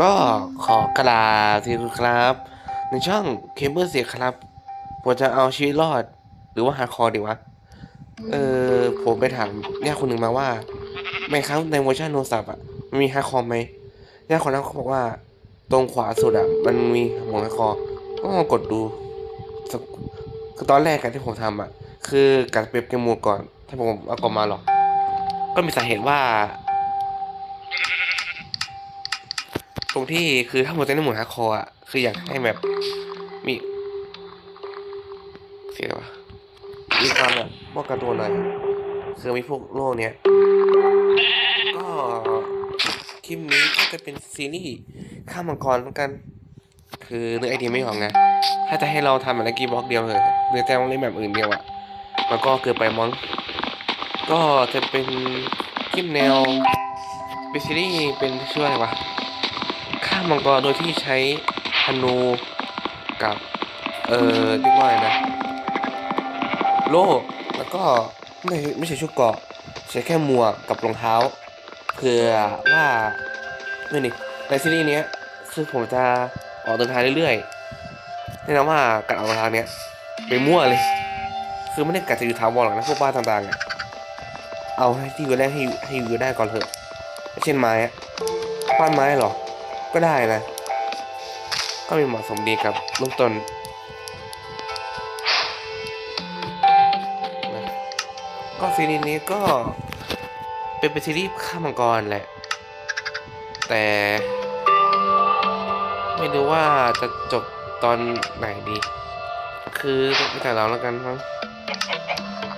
ก็ขอกราทีครับ ในช่องเคเบิลเสียครับ ผมจะเอาชีวิตรอด หรือว่าหาคอดีวะ เออ ผมไปถามญาติคนหนึ่งมาว่าไม่ครับในเวอร์ชันโทรศัพท์อะมันมีฮาคอไหมญาติคนนั้นเขาบอกว่า ตรงขวาสุดอะ มันมีหมวฮาคอก็ลองกดดูคือตอนแรกกันที่ผมทำอะ คือการเปรียบเกมมดก่อน ถ้าผมเอากลมาหรอก ก็มีสาเหตุว่า ตรงที่คือถ้าผมจะเล่นหมวดฮาร์ดคอร์อะคืออยากให้แบบมีเสียงอะไรวะมีความแบบป้องกันตัวหน่อยคือมีพวกโรคเนี้ยก็คลิปนี้ก็จะเป็นซีรีส์ข้ามมังกรแล้วกัน คือนึกไอเดียไม่ออกไงถ้าจะให้เราทำอะไรกีบล็อกเดียวเลยหรือแจะต้องเล่นแบบอื่นเดียวอะมันก็เกินไปมั้งก็จะเป็นคลิปแนวเป็นซีรีส์เป็นชื่ออะไรวะ มมังกรโดยที่ใช้ธนูกับ เอ่อเรียกว่าอะไรนะ โล่แล้วก็ไม่ไม่ใช่ชุดเกาะใช้แค่หมวกกับรองเท้าเพื่อว่าไม่นี่ในซีรีส์เนี้ยคือผมจะออกเดินทางเรื่อยๆแนะนำว่าการออกเดินทางเนี้ยไปมั่วเลย คือไม่ได้กัดจะอยู่ถาวรหรอกนะพวกบ้านต่างๆอะเอาให้ที่อยู่แรกให้อยู่ให้อยู่ได้ก่อนเถอะเช่นไม้อะบ้านไม้หรอ ก็ได้นะ ก็มีเหมาะสมดีกับลูกต้นก็ซีรีส์นี้ก็เป็นเป็นซีรีส์ข้ามังกรแหละ แต่ ไม่รู้ว่าจะจบตอนไหนดี คือไม่แต่เราแล้วกันมั้ง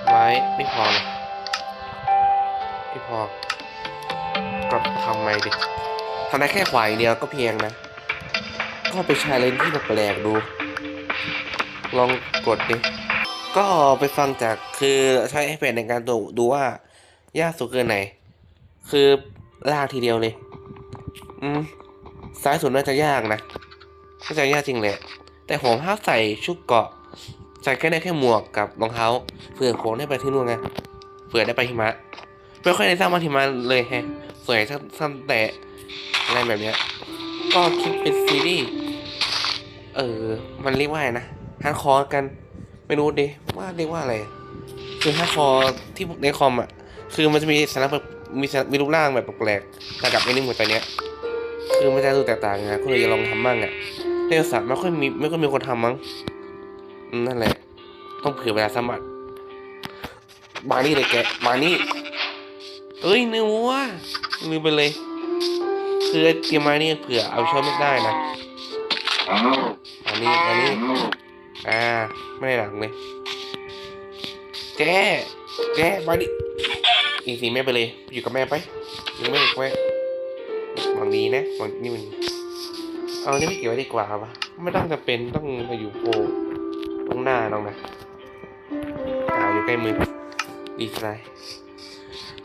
ไม้ไม่พอเลยไม่พอก็ทำไงดี ทำได้แค่ขวายเดียวก็เพียงนะ ก็ไปใช้เลนที่แปลกๆดู ลองกดดิ ก็ไปฟังจากคือใช้ไอแพดในการดูดูว่ายากสุดเกินไหน คือลากทีเดียวเลย อืมซ้ายสุดน่าจะยากนะน่าจะยากจริงเลย แต่ผมห้าใส่ชุดเกาะใส่แค่ได้แค่หมวกกับรองเท้าเผื่อผมได้ไปที่นู่นไงเผื่อได้ไปหิมะไม่ค่อยได้สร้างมาหิมะเลยแฮะสวนใหญ่สั้นแต่ อะไรแบบเนี้ยก็คิดเป็นซีรีส์เออ มันเรียกว่าไงนะฮาร์ดคอร์กัน ไม่รู้ดิว่าเรียกว่าอะไร คือถ้าคอที่ในคอมอะ คือมันจะมีสัญลักษณ์แบบมีมีรูปร่างแบบแปลกๆแต่กับไอ้นี่หัวใจเนี้ย คือมันจะดูแตกต่างไงก็เลยจะลองทำบ้างอะในภาษาไม่ค่อยมีไม่ค่อยมีคนทำมั้งนั่นแหละ ต้องเผื่อเวลาสมัครมานี่เลยแกมานี่เอ้ยเนื้อวัวลืมไปเลย คือไอ้เตรียมมานี่เผื่อเอาไปช่วยไม่ได้นะมานี่มานี่อ่าไม่ได้หลังเลยแจ๊แจ๊มาดิอีกสีแม่ไปเลยอยู่กับแม่ไปอยู่กับแม่กับแม่หวังดีนะหวังนี่มันเอานี่ไม่เก็บไว้ดีกว่าปะไม่ต้องจะเป็นต้องมาอยู่โผล่ตรงหน้าน้องนะอ่าอยู่ใกล้มือดีใจ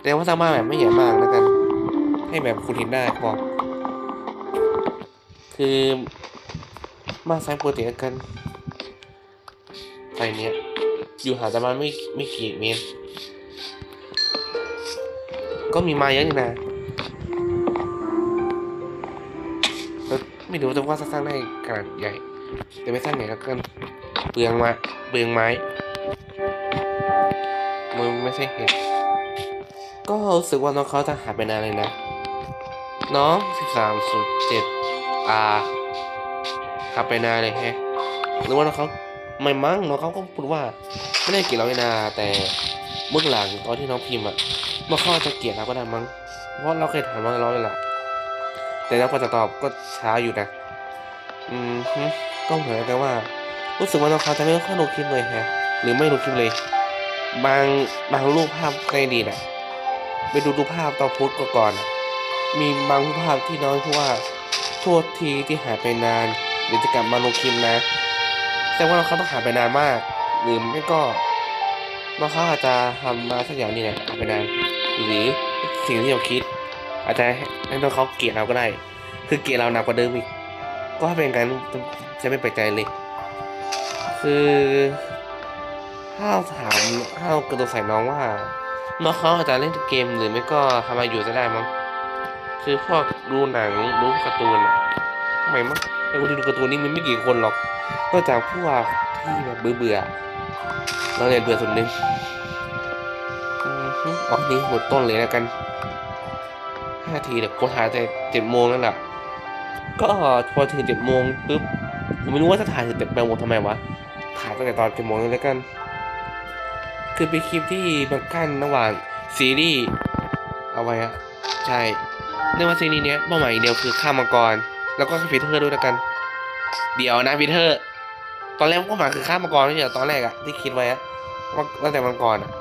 แต่ว่าสร้างบ้านแบบไม่ใหญ่มากแล้วกันให้แบบคุณเห็นได้พอ คือมาสร้างปกติกันไปเนี้ยอยู่หาปะมาณไม่ไม่กี่เมตรก็มีมาเยอะนี่นะไม่รู้จะว่าสร้างได้ขนาดใหญ่ แต่ไม่สร้างใหญ่แล้วกันเปลืองมาเปลืองไม้มันไม่ใช่เห็ดก็รู้สึกว่าน้องเขาจะหายไปนานเลยนะ น้องสิบสามสูดเจ็ด อาหายไปนาเลยแฮะหรือว่าน้องเขาไม่มั้งน้องเขาก็พูดว่าไม่ได้เกลียดเราเลยนา แต่เบื้อหลังตอนที่น้องพิมพ์อะน้อเขาอาจะเกลียดเราก็ได้มั้งเพราะเราเคยถามว่าเราเลยล่ะแต่แล้วพอจะตอบก็ช้าอยู่นะอืมฮึก็เหมือนกันว่า รู้สึกว่าน้องเขาจะไม่ค่อยลงคลิปเลยฮะหรือไม่ลงคลิปเลย บางบางรูปภาพในอดีตอะไปดูรูปภาพตอนโพสต์ก่อนๆอะมีบางรูปภาพที่น้องพูดว่า โทษทีที่หายไปนาน เดี๋ยวจะกลับมาลงคลิปนะ แต่ว่าเขาต้องหายไปนานมาก หรือไม่ก็น้องเขาอาจจะทำมาสักอย่างนี่แหละหายไปนาน หรือสิ่งที่เราคิด อาจจะให้น้องเขาเกลียดเราก็ได้ คือเกลียดเราหนักกว่าเดิมอีก ก็เป็นการจะไม่แปลกใจเลย คือถ้าเราถามถ้าเรากระโดดใส่น้องว่าน้องเขาอาจจะเล่นเกมหรือไม่ก็ทำอะไรอยู่จะได้มั้ง คือพวกดูหนังดูการ์ตูนอะทำไมมั้งไอ้คนที่ดูการ์ตูนนี่มันไม่กี่คนหรอก นอกจากพวกที่แบบเบื่อเบื่อๆเราเนี่ยเบื่อส่วนหนึ่งอืมฮึอ๋อนี่หมดต้นเลยแล้วกันห้าทีเดี๋ยวโค้ชหายแต่เจ็ดโมงนั่นแหละก็พอถึงเจ็ดโมงปุ๊บผมไม่รู้ว่าจะถ่ายถึงเจ็ดโมงทำไมวะถ่ายตั้งแต่ตอนเจ็ดโมงเลยแล้วกัน คือเป็นคลิปที่มันกั้นระหว่างซีรีส์เอาไว้อะใช่ เนื่องว่าซีรีส์เนี้ยเป้าหมายอย่างเดียวคือฆ่ามังกร แล้วก็ฟีเทอร์ด้วยแล้วกัน เดี๋ยวนะฟีเทอร์ ตอนแรกเป้าหมายคือฆ่ามังกรไม่ใช่เหรอตอนแรกอะที่คิดไว้อะว่าตั้งแต่มังกรอะ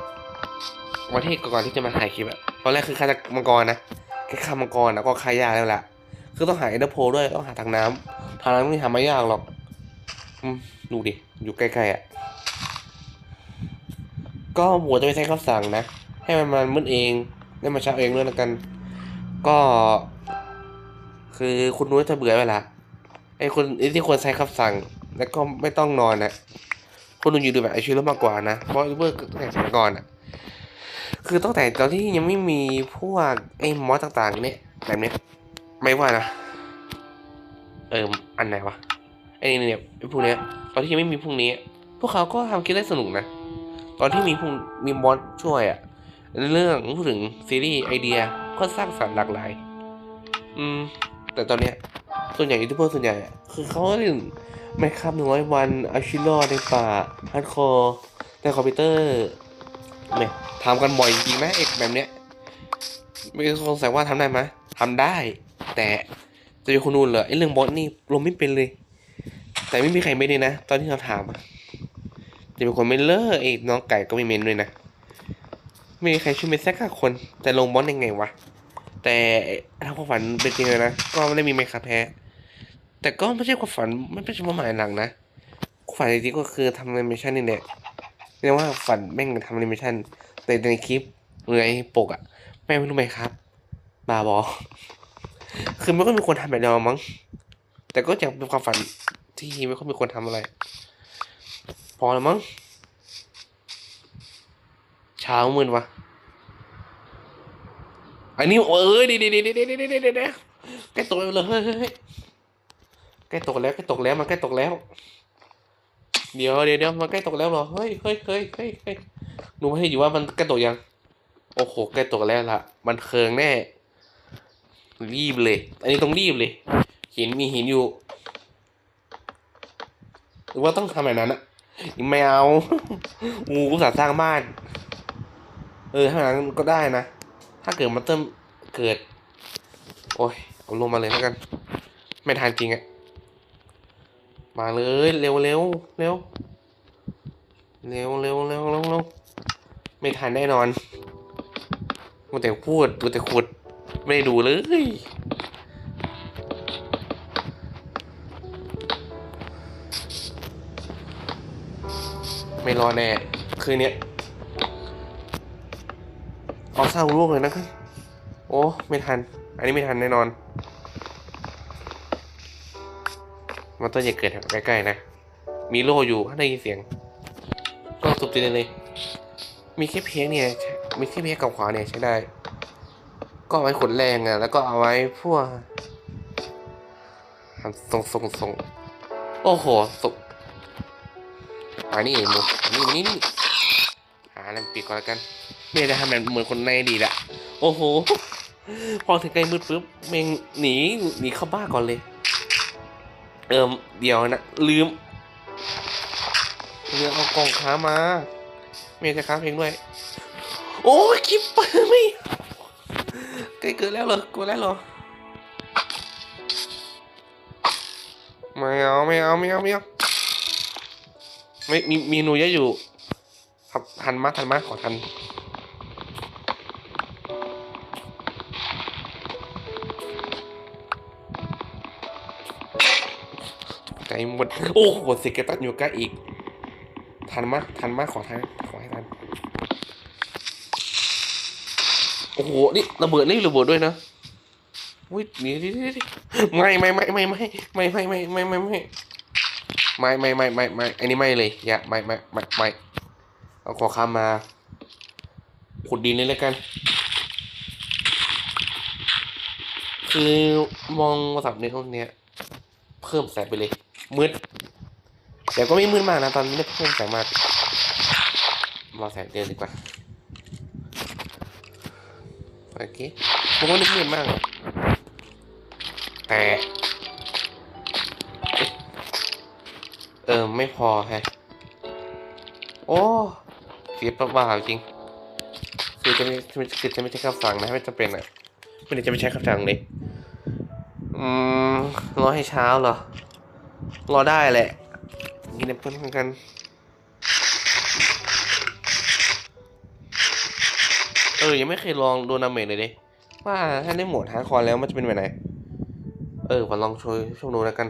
วันที่ก่อนที่จะมาถ่ายคลิปอะตอนแรกคือฆ่ามังกรนะแค่ฆ่ามังกรนะก็ฆ่ายากแล้วล่ะ คือต้องหาเอเดอร์โพด้วยต้องหาทางน้ำทางน้ำไม่ทำไม่ยากหรอกอืมดูดิอยู่ใกล้ๆอะก็หมูจะไม่ใช้คำสั่งนะ ให้มันมันมืดเองได้มาเช้าเองด้วยแล้วกัน ก็ คือคุณนุ้ยจะเบื่อเวลาไอ้คนไอ้ที่ควรใช้คำสั่ง แล้วก็ไม่ต้องนอนนะคุณนุ้ยอยู่ดูแบบไอชีวิตมากกว่านะเพราะเบิร์ตั้งแต่สมัยก่อนอะ คือตั้งแต่ตอนที่ยังไม่มีพวกไอ้มอสต่างๆ เนี่ยแบบเนี้ยไม่ว่านะเอออันไหนวะไอ้นี่เนี่ยไอ้พวกเนี้ย ตอนที่ยังไม่มีพวกนี้ พวกเขาก็ทำคลิปได้สนุกนะตอนที่มีพวกมีมอสช่วยอะเรื่องพูดถึงซีรีส์ไอเดีย ก็สร้างสรรค์หลากหลาย อืม แต่ตอนเนี้ย ส่วนใหญ่ยูทูบเบอร์ส่วนใหญ่อะคือเขาเล่นไม่คับหนึ่งร้อยวันอาชิโร่ในป่าฮาร์ดคอร์ในคอมพิวเตอร์เนี่ยทำกันบ่อยจริงๆนะเอกแบบเนี้ยไม่สงสัยว่าทำได้ไหมทำได้ แต่จะเป็นคนนู่นเหรอไอเรื่องบอสนี่ลงไม่เป็นเลย แต่ไม่มีใครไม่เลยนะ ตอนที่เราถามอะจะเป็นคนไม่เลิกไอ้น้องไก่ก็ไม่เมนด้วยนะไม่มีใครช่วยเมนสักคน แต่ลงบอลยังไงวะ แต่ถ้าความฝันเป็นจริงเลยนะ ก็ไม่ได้มีเมคาแพ้ แต่ก็ไม่ใช่ความฝันไม่ใช่ความหมายหลังนะความฝันจริงๆก็คือทำแอนิเมชันนี่แหละเรียกว่าฝันแม่งทำแอนิเมชันแต่ในคลิปหรือไอ้ปกอะแม่งไม่รู้ไหมครับบาบอคือไม่ค่อยมีคนทำแบบเรามั้ง แต่ก็อยากเป็นความฝันที่ไม่ค่อยมีคนทำอะไร พอแล้วมั้งเช้ามืดวะ อันนี้เอ้ยดี๋ยวเดี๋ยวเดี๋ยวเดี๋ยวเดี๋ยวเดี๋ยวเดี๋ยวใกล้ตกแล้วเลยเฮ้ยเฮ้ยใกล้ตกแล้วใกล้ตกแล้วมันใกล้ตกแล้ว เดี๋ยวเดี๋ยวเดี๋ยวมันใกล้ตกแล้วเหรอเฮ้ยเฮ้ยเฮ้ยเฮ้ยเฮ้ยดูให้อยู่ว่ามันใกล้ตกยัง โอ้โหใกล้ตกแล้วล่ะมันเคืองแน่ รีบเลย อันนี้ต้องรีบเลยหินมีหินอยู่หรือว่าต้องทำแบบนั้นอะไม่เอางูกุศลสร้างบ้าน เออถ้าอย่างนั้นก็ได้นะ ถ้าเกิดมันเติมเกิด โอ้ยเอาลงมาเลยแล้วกัน ไม่ทันจริงอะมาเลยเร็วเร็วเร็วเร็วเร็วเร็วเร็วเร็วไม่ทันแน่นอนมัวแต่พูดมัวแต่ขุด ไม่ได้ดูเลยไม่รอแน่ คืนเเอาเศร้าลูกเลยนะครับ โอ้ ไม่ทัน อันนี้ไม่ทันแน่นอน มันต้นอย่าเกิดใกล้ๆนะ มีโล่อยู่ถ้าได้ยินเสียง ก็สุบตีเลย มีแค่เพียงเนี่ย มีแค่เพียงกับขวาเนี่ยใช้ได้ ก็เอาไว้ขนแรงอะ แล้วก็เอาไว้พวกทำทรงทรงทรงโอ้โหสุกอันนี้หมูนนี้นี่นี่หาอะไรปิดก่อนแล้วกัน ไม่ได้ทำแบบเหมือนคนในดีตอะโอ้โห พอถึงใกล้มืดปุ๊บเมงหนีหนีเข้าบ้านก่อนเลย เอิมเดี๋ยวนะ ลืมลืมเอากล่องค้ามา เมย์จะค้าเพลงด้วย โอ้ยคิปเปอร์ไม่ใกล้เกิดแล้วเหรอกลัวแล้วเหรอไม่เอาไม่เอาไม่เอาไม่เอาไม่มีมีหนูเยอะอยู่ครับทันมาทันมาขอทัน ใจหมด โอ้โหสิเกตันอยู่ใกล้อีก ทันมากทันมากขอทันขอให้ทัน โอ้โห นี่ระเบิดนี่ระเบิดด้วยนะอุ้ยนี่นี่นี่ไม่ไม่ไม่ไม่ไม่ไม่ไม่ไม่ไม่ไม่ไม่ไม่ไม่ไม่ไม่ไม่อันนี้ไม่เลยอย่าไม่ไม่ไม่ไม่เอาขอข้ามมาขุดดินเลยแล้วกัน คือมองโทรศัพท์ในห้องเนี้ย เพิ่มแสงไปเลย มืดแต่ก็ไม่มืดมากนะตอนนี้เพิ่มแสงมากมาแสงเดินดีกว่าโอเคผมว่านึกมืดมากแต่เออไม่พอแฮะโอ้เสียประบาจริงคือจะไม่คือจะไม่ใช้คำสั่งนะไม่จำเป็นอะไม่ได้จะไม่ใช้คำสั่งเลยอืมรอให้เช้าเหรอ รอได้แหละกินแอปเปิ้ลกัน เออ ยังไม่เคยลองดูนาเมจเลยดิว่าถ้าได้โหมดฮาร์ดคอร์แล้วมันจะเป็นแบบไหน เออมาลองช่วยช่วยดูแล้วกัน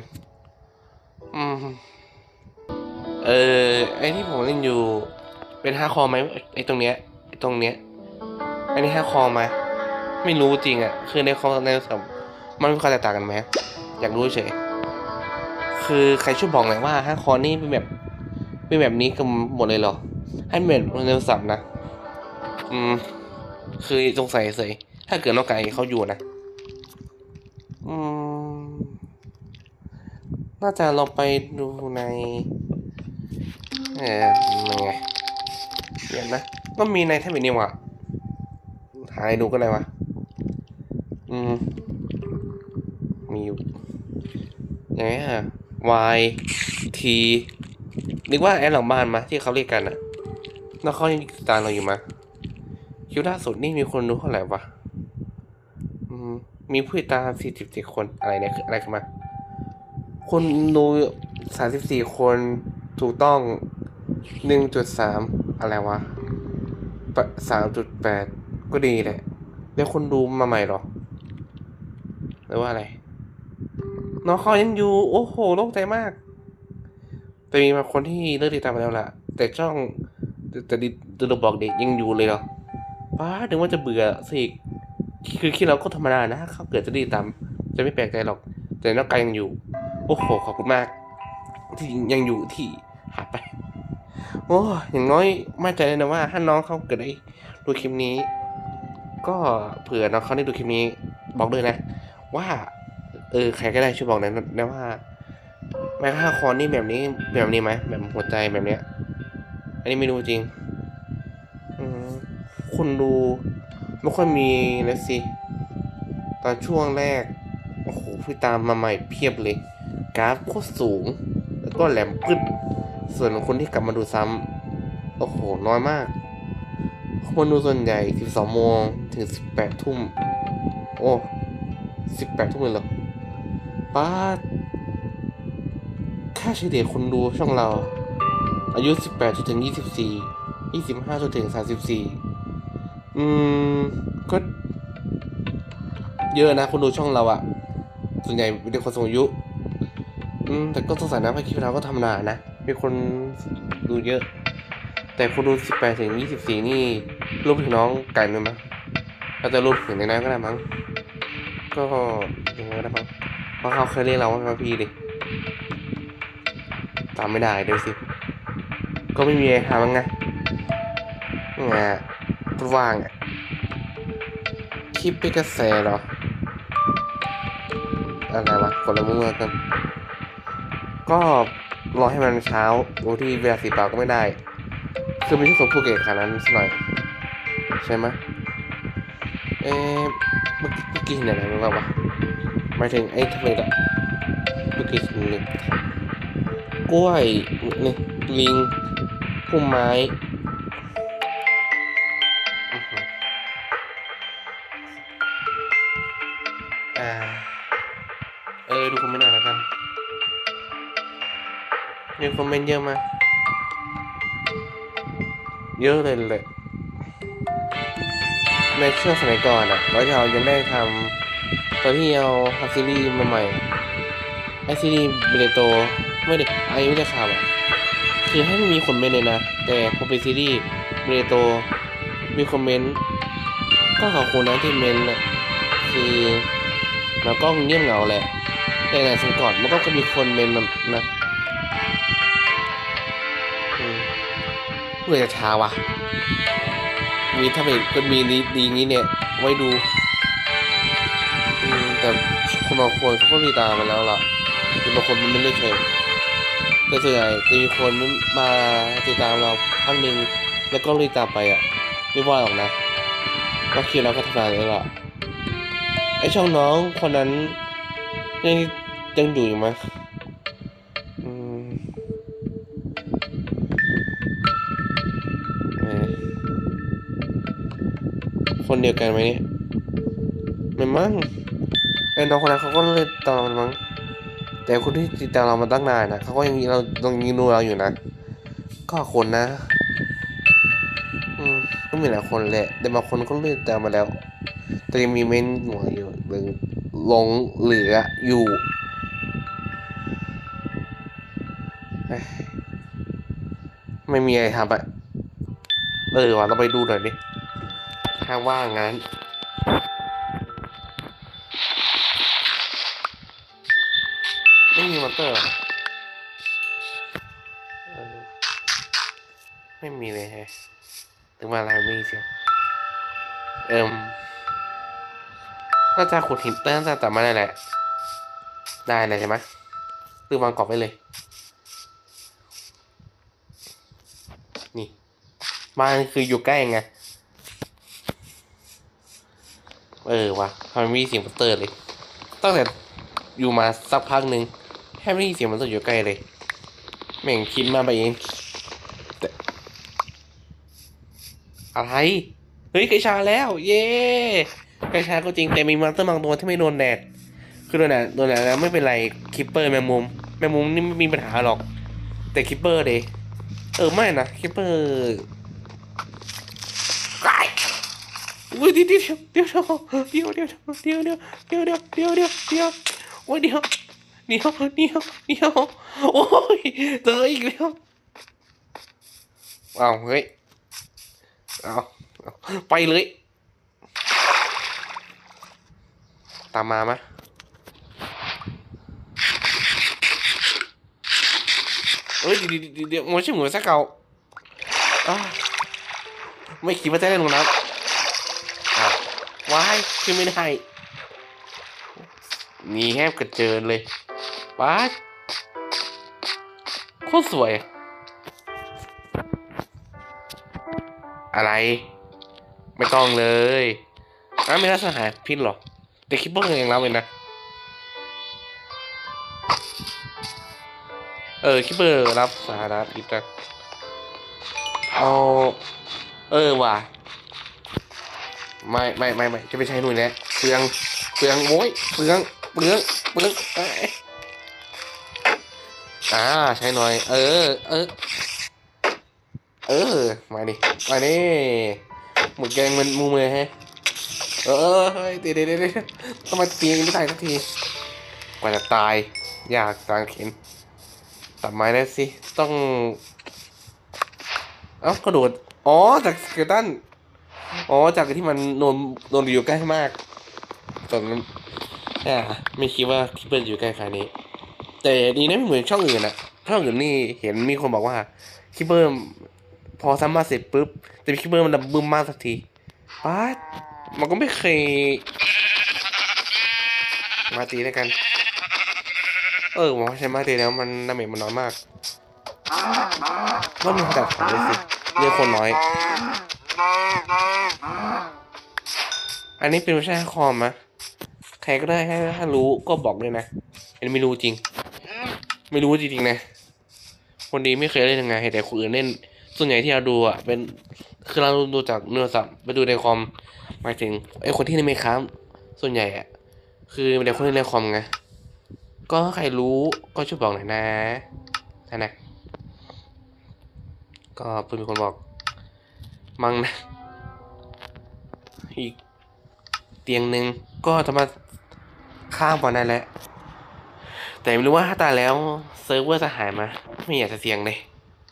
อืม เออ ไอที่ผมเล่นอยู่ เป็นฮาร์ดคอร์ไหมไอตรงเนี้ยไอตรงเนี้ย อันนี้ฮาร์ดคอร์ไหมไม่รู้จริงอะ คือในคอมในสัมมันมีความแตกต่างกันไหมอยากรู้เฉย คือใครช่วยบอกหน่อยว่าฮาคอนี่เป็นแบบเป็นแบบนี้กันหมดเลยเหรอให้เป็นแบบในสัมนะ อืม คือสงสัยเฉยถ้าเกิดน้องไก่เขาอยู่นะ อืม น่าจะลองไปดูใน เออยังไงเดี๋ยวนะ ก็มีในแท็บเล็ตนี่ว่ะหาให้ดูก็ได้วะ อืม มีอยู่ยังไงอะ Y T นึกว่าแอดหลังบ้านมาที่เขาเรียกกันอะแล้วเขายังติดตามเราอยู่มาคิวล่าสุดนี่มีคนดูเท่าไหร่วะอืมมีผู้ติดตามสี่สิบสี่คนอะไรเนี่ยคืออะไรกันมาคนดูสามสิบสี่คนถูกต้องหนึ่งจุดสามอะไรวะสามจุดแปดก็ดีแหละ แล้วคนดูมาใหม่หรอ หรือว่าอะไร น้องเขายังอยู่ โอ้โหโล่งใจมาก แต่มีบางคนที่เลิกติดตามไปแล้วล่ะ แต่ช่องแต่แต่ดิตัวเราบอกเด็กยังอยู่เลยเหรอป้าถึงว่าจะเบื่อสิคือคิดเราก็ธรรมดานะเขาเกิดจะดีตาม จะไม่แปลกใจหรอก แต่น้องกายยังอยู่ โอ้โหขอบคุณมาก ที่ยังอยู่ที่หาไป โอ้อย่างน้อยมั่นใจเลยนะว่าถ้าน้องเขาเกิดได้ดูคลิปนี้ ก็เผื่อน้องเขาได้ดูคลิปนี้บอกด้วยนะ ว่า เออใครก็ได้ช่วยบอกหนะนะว่าแมคคาคอนนี่แบบนี้แบบนี้ไหมแบบหัวใจแบบเนี้ย อันนี้ไม่รู้จริงอืมคนดูไม่ค่อยมีเลยสิ ตอนช่วงแรก โอ้โหผู้ตามมาใหม่เพียบเลย กราฟโคตรสูง แล้วก็แหลมปึ๊ดส่วนคนที่กลับมาดูซ้ำโอ้โห น้อยมาก คนดูส่วนใหญ่ 12โมงถึง 18 ทุ่ม โอ้ 18 ทุ่มเลยเหรอ ป้าค่าเฉลี่ยคนดูช่องเรา อายุ 18จนถึง 24 25จนถึง 34 อืม ก็ เยอะนะคนดูช่องเราอะส่วนใหญ่เป็นคนสูงอายุ อืม แต่ก็สงสัยนะพราะคลิปเราก็ทำนานะมีคนดูเยอะ แต่คนดู 18ถึง 24 นี่รวมถึงน้องไก่ด้วยมั้งเราจะรวมถึงในนั้นก็ได้มั้งก็ยังไงก็ได้มั้ง เพราะเขาเคยเรียกเราว่าพี่ดิตามไม่ได้เดี๋ยวสิ ก็ไม่มีอะไรทำมั้งไงงานก็ว่างอะคลิปเป็นกระแสเหรอ อะไรวะคนละมั่วกัน ก็รอให้มันเช้าโอ้ที่เวลาสีเปล่าก็ไม่ได้ คือไม่ใช่คนผู้เก่งขนาดนั้นสักหน่อย ใช่ไหมเอ๊ะเมื่อกี้เมื่อกี้เห็นอะไรบ้างวะ หมายถึงไอ้ทะเลอะเมื่อกี้เห็นหนึ่งกล้วยนี่ลิงพุ่มไม้อื้ออเออดูคอมเมนต์หน่อยแล้วกันมีคอมเมนต์เยอะมาเยอะเลยเลยในช่วงสมัยก่อนอะเราเรายังได้ทำ ตอนที่เราทำซีรีส์มาใหม่ไอซีรีส์เบลโตไม่ได้ไอไม่ได้ข่าวอะคือให้ไม่มีคอมเมนต์เลยนะ แต่พอเป็นซีรีส์เบลโตมีคอมเมนต์ก็ขอบคุณนะที่เมนต์น่ะคือเราก็เงียบเหงาแหละ แต่ในสมัยก่อนมันก็มีคนเมนต์นะอืมเมื่อจะช้าวะมีถ้าเป็นก็มีดีดีงี้เนี่ย ไว้ดู แต่คนบางคนเขาก็มีตามาแล้วล่ะหรือบางคนมันไม่ได้เชิญแต่ส่วนใหญ่จะมีคนมาติดตามเราพักหนึ่งแล้วก็รีตามไปอะ ไม่ว่าหรอกนะก็คิดแล้วก็ทำงานเลยล่ะไอช่องน้องคนนั้นยังยังอยู่อยู่ไหมอือคนเดียวกันไหมเนี่ยไม่มั้ง อ้น้องคนนั้นเขาก็เลยตามมันมั้งแต่คนที่ติดตามเรามาตั้งนานนะเขาก็ยังเราต้องยิงดูเราอยู่นะ ก็คนนะ อืมก็มีหลายคนแหละ แต่บางคนก็เลิกตามมาแล้ว แต่ยังมีเม้นหัวอยู่หรือหลงเหลืออยู่ไม่มีอะไรทำอะเออว่ะเราไปดูหน่อยดิถ้าว่างงั้น เตอร์ ไม่มีเลยแฮะถึงมาอะไรไม่มีเสียงเอิมก็จะขุดหินเติ้ลจะจับมาได้แหละ ได้เลยใช่ไหมตือวางกรอบไว้เลย นี่บ้านคืออยู่ใกล้ไง เออวะทำไมม่มีเสียงเตอร์เลย ตั้งแต่อยู่มาสักพักหนึ่ง แค่ไม่มีเสียงมอนเตอยู่ใกล้เลย แม่งคิดมาไปเองอะไร เฮ้ยไกชาแล้ว เย้ไกชาก็จริงแต่มีมอนเตอร์บางตัวที่ไม่โดนแดด คือโดนแดดโดนแดดแล้วไม่เป็นไรคิปเปอร์แมงมุม แมงมุมนี่ไม่มีปัญหาหรอก แต่คิปเปอร์เดยเออไม่นะคิปเปอร์ไกอุ้ยเดี๋ยวเดี๋ยวเดี๋ยวเดี๋ยวเดี๋ยวเดี๋ยวเดี๋ยวเดี๋ยวเดี๋ยวเดี๋ยวเดี๋ยวเดี๋ยวโอ้ยเดี๋ยว เดี๋ยวเดี๋ยวเดี๋ยวโอ้ยเจออีกแล้วเอาเฮ้ยเอาเอาไปเลย ตามมามะเอ้ยเดี๋ยวเดี๋ยวเดี๋ยวมันใช่เหมือนซะเก่าไม่คิดว่าจะได้ลงน้ำวว้ายขึ้นไม่ได้นี่แทบกระเจินเลย ว้าโคตรสวย อะไร ไม่ต้องเลยอ้าไม่น่าสหายพิษหรอแต่คิดว่ายังรับเลยนะเออคิปเปอร์รับสาระพิษนะเอาเออว่ะไม่ไม่ไม่ไม่จะไม่ใช่หนุ่ยแล้วเปลืองเปลืองโว้ยเปลืองเปลืองเปลือง อ่าใช้หน่อย เออ เออ เออ มาดิ มาดิหมดแกงมันมูมือฮะเออเฮ้ยเดี๋ยวเดี๋ยวเดี๋ยวต้องมาตีไม่ได้สักที กว่าจะตายยากตางเข็นตัดไม้ได้สิ ต้อง เอ้ากระโดด อ๋อ จากสเกลตันอ๋อ จากที่มันโดนโดนอยู่ใกล้มาก ตอนนั้นอ่าไม่คิดว่าคิปเปอร์อยู่ใกล้ขนาดนี้ แต่ดีนะไม่เหมือนช่องอื่นอะช่องอื่นนี่เห็นมีคนบอกว่าคิปเปอร์พอซ้ำมาเสร็จปุ๊บแต่คิปเปอร์มันดับบึ้มมากสักทีป้าดมันก็ไม่เคย มาตีด้วยกัน เออผมว่าใช้มาตีแล้วมันดาเมจมันน้อยมากก็มีแต่ของเลยสิเรียกคนน้อย อันนี้เป็นเวอร์ชันคอมมะใครก็ได้ถ้าถ้ารู้ก็บอกเลยนะอันนี้ไม่รู้จริง ไม่รู้จริงๆนะ คนดีไม่เคยเล่นยังไงแต่คนอื่นเล่น ส่วนใหญ่ที่เราดูอะเป็นคือเราดูจากเนื้อสับไปดูในคอมหมายถึงไอ้คนที่เล่นไม่ค้ามส่วนใหญ่อะคือเป็นคนที่เล่นคอมไงก็ใครรู้ก็ช่วยบอกหน่อยนะนะนะก็เพื่อนมีคนบอก มั่งนะ อีกเตียงหนึ่งก็จะมาข้ามกว่านั้นแหละ แต่ไม่รู้ว่าถ้าตายแล้วเซิร์ฟเวอร์จะหายมา ไม่อยากจะเสี่ยงเลย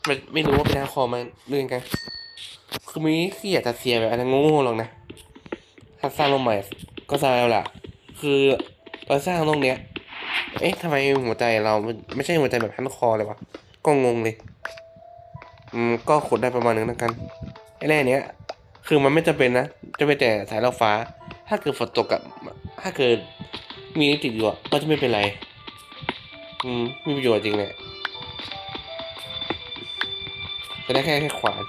ไม่ไม่รู้ว่าเป็นทางคอมันเรื่องกันคือมีขี้อยากจะเสียแบบอันนั้นโง่ๆหรอกนะถ้าสร้างโลกใหม่ก็สร้างแล้วล่ะ คือเราสร้างโลกเนี้ย เอ๊ะทำไมหัวใจเรามันไม่ใช่หัวใจแบบฮันคอเลยวะก็งงเลยอืมก็ขุดได้ประมาณนึงแล้วกันไอ้แร่เนี้ย คือมันไม่จำเป็นนะจะเป็นแต่สายล่อฟ้า ถ้าเกิดฝนตกอะถ้าเกิดมีนี่ติดอยู่อะก็จะไม่เป็นไร อืมมีประโยชน์จริงแหละจะได้แค่แค่ขวาน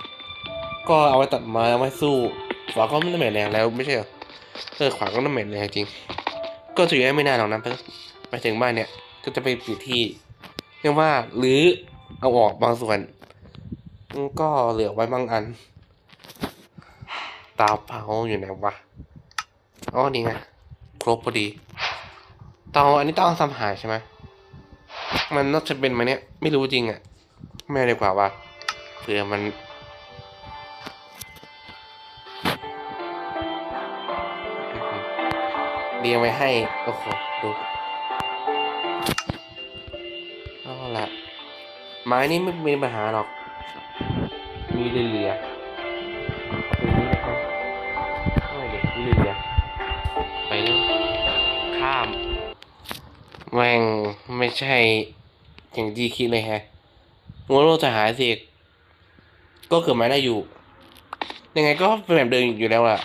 ก็เอาไว้ตัดไม้เอาไว้สู้ขวานก็ไม่ได้แหม่แรงแล้วไม่ใช่เหรอเออขวานก็ไม่ได้แหม่แรงจริง ก็จะอยู่ได้ไม่นานหรอกนะไปถึงบ้านเนี่ย ก็จะไปปิดที่เรียกว่าหรือเอาออกบางส่วน ก็เหลือไว้บางอัน ตาเผาอยู่ไหนวะอ๋อนี่ไงครบพอดีเตาอันนี้เตาทำหายใช่ไหม มันน่าจะเป็นไหมเนี่ยไม่รู้จริงอะ่ะ ไม่ดีกว่าว่าเผื่อมันเรียงไว้ให้ โอ้โห ดูเอาละไม้นี่ไม่มีปัญหาหรอก มีเหลือๆไปนี้แล้วกันไม่เด็กมีเหลือๆไปเลยข้ามแม่ง ไม่ใช่อย่างที่คิดเลยแฮะงัวโลจะหายสิก็เกิดมาได้อยู่ ยังไงก็เป็นแบบเดิมอยู่แล้วล่ะ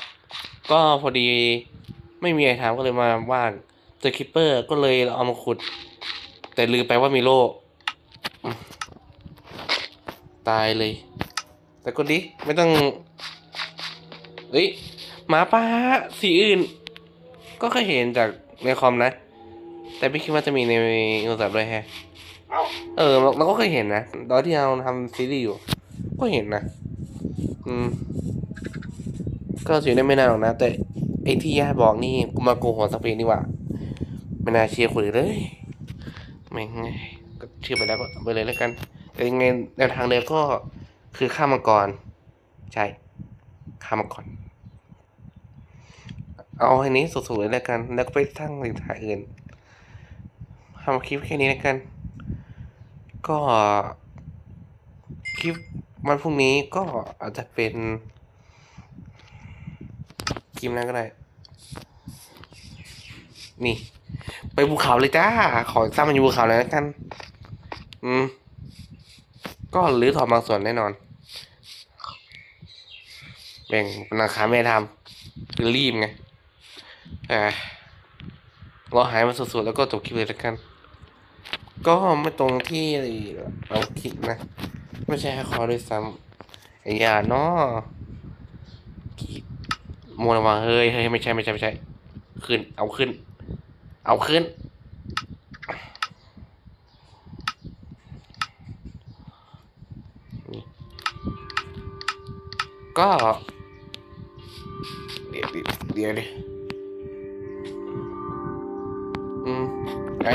ก็พอดีไม่มีอะไรทำก็เลยมาว่างเจอคิปเปอร์ก็เลยเอามาขุด แต่ลืมไปว่ามีโล่อืมตายเลย แต่ก็ดีไม่ต้องเอ้ยหมาป่าสีอื่น ก็เคยเห็นจากในคอมนะ แต่ไม่คิดว่าจะมีในโทรศัพท์ด้วยแฮะเออเราเราก็เคยเห็นนะตอนที่เราทำซีรีส์อยู่ ก็เห็นนะ อืม ก็อยู่ได้ไม่นานหรอกนะ แต่ไอ้ที่ย่าบอกนี่กูมาโกหกสักเพลงดีกว่าไม่น่าเชียร์คนอื่นเลยไม่งไงก็เชื่อไปแล้วก็ไปเลยแล้วกัน แต่ยังไงแนวทางเดิมก็คือข้ามมังกรใช่ข้ามมังกรเอาอันนี้สุดๆเลยแล้วกัน แล้วก็ไปสร้างหรือถ่ายอื่น ทำคลิปแค่นี้แล้วกัน ก็คลิปวันพรุ่งนี้ก็อาจจะเป็นคลิปนั้นก็ได้ นี่ ไปภูเขาเลยจ้า ขอสร้างมันอยู่ภูเขาเลยแล้วกัน อืม ก็หรือถอนบางส่วนแน่นอน แบ่งราคาไม่ทำคือรีบไงอ่ารอหายมาสุดๆแล้วก็จบคลิปเลยแล้วกัน ก็ไม่ตรงที่เราคิดนะ ไม่ใช่คอด้วยซ้ำไอ้ยาเนาะกีดมนวางเฮ้ยเฮ้ยไม่ใช่ไม่ใช่ไม่ใช่ ขึ้น เอาขึ้น เอาขึ้น ก็ เดี๋ยวเดี๋ยวเดี๋ยวดิอืมไอ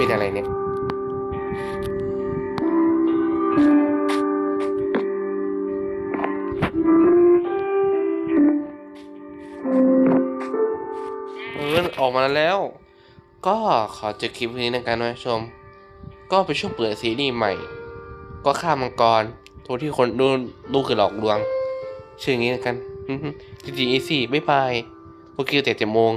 เป็นอะไรเนี่ยออกมาแล้ว ก็ขอจบคลิปนี้ในการนะชม ก็เป็นช่วงเปิดซีรีส์ใหม่ ก็ข้ามังกรโทษที่คนดูดูคือหลอกลวง ชื่ออย่างนี้แล้วกันจริงๆอีซี่บ๊ายบายโอเคแต่เจ็ดโมง